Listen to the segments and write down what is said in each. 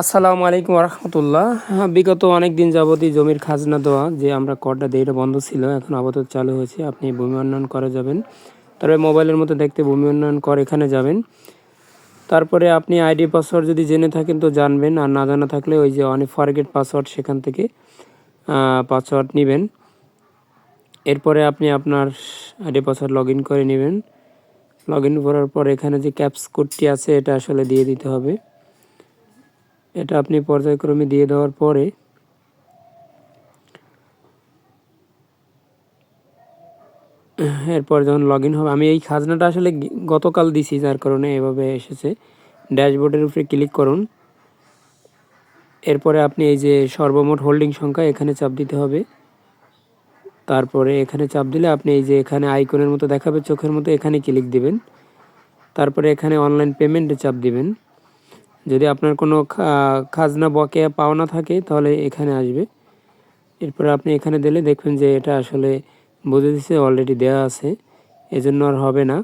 আসসালামু আলাইকুম রহমতুল্লাহ হ্যাঁ বিগত অনেক দিন যাবতই জমির খাজনা দেওয়া যে আমরা করটা দিয়ে এটা বন্ধ ছিল, এখন আপাতত চালু হয়েছে, আপনি ভূমি উন্নয়ন করে যাবেন। তারপরে মোবাইলের মতো দেখতে ভূমি উন্নয়ন কর এখানে যাবেন। তারপরে আপনি আইডি পাসওয়ার্ড যদি জেনে থাকেন তো জানবেন, আর না জানা থাকলে ওই যে অনেক ফরগেট পাসওয়ার্ড সেখান থেকে পাসওয়ার্ড নেবেন। এরপরে আপনি আপনার আইডি পাসওয়ার্ড লগ ইন করে নেবেন। লগ ইন করার পর এখানে যে ক্যাপস কোডটি আছে, এটা আসলে দিয়ে দিতে হবে। এটা আপনি পর্যায়ক্রমে দিয়ে দেওয়ার পরে এরপর যখন লগ ইন হবে, আমি এই খাজনাটা আসলে গতকাল দিছি, যার কারণে এভাবে এসেছে। ড্যাশবোর্ডের উপরে ক্লিক করুন। এরপরে আপনি এই যে সর্বমোট হোল্ডিং সংখ্যা, এখানে চাপ দিতে হবে। তারপরে এখানে চাপ দিলে আপনি এই যে এখানে আইকনের মতো দেখাবে, চোখের মতো এখানে ক্লিক দিবেন। তারপরে এখানে অনলাইন পেমেন্টে চাপ দিবেন। যদি আপনার কোনো খাজনা বকেয়া পাওনা থাকে, তাহলে এখানে আসবে। এরপরে আপনি এখানে দিলে দেখবেন যে এটা আসলে বুঝে দিচ্ছে অলরেডি দেওয়া আছে। এজন্য আর হবে না।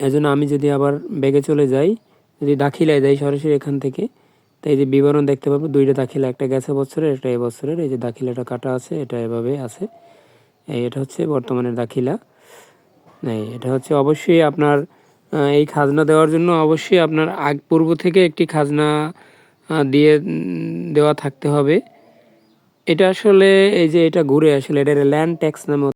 এজন্য আমি যদি আবার ব্যাগে চলে যাই, যদি দাখিলায় যাই সরাসরি এখান থেকে তাই যে বিবরণ দেখতে পাবো, দুইটা দাখিলা, একটা গেছে বছরের, একটা এবছরের এই যে দাখিলাটা কাটা আছে, এটা এভাবে আছে। এই এটা হচ্ছে বর্তমানের দাখিলা। এই এটা হচ্ছে অবশ্যই আপনার এই খাজনা দেওয়ার জন্য অবশ্যই আপনার আগ পূর্ব থেকে একটি খাজনা দিয়ে দেওয়া থাকতে হবে। এটা আসলে এই যে এটা ঘুরে আসলে, এটা ল্যান্ড ট্যাক্স নামে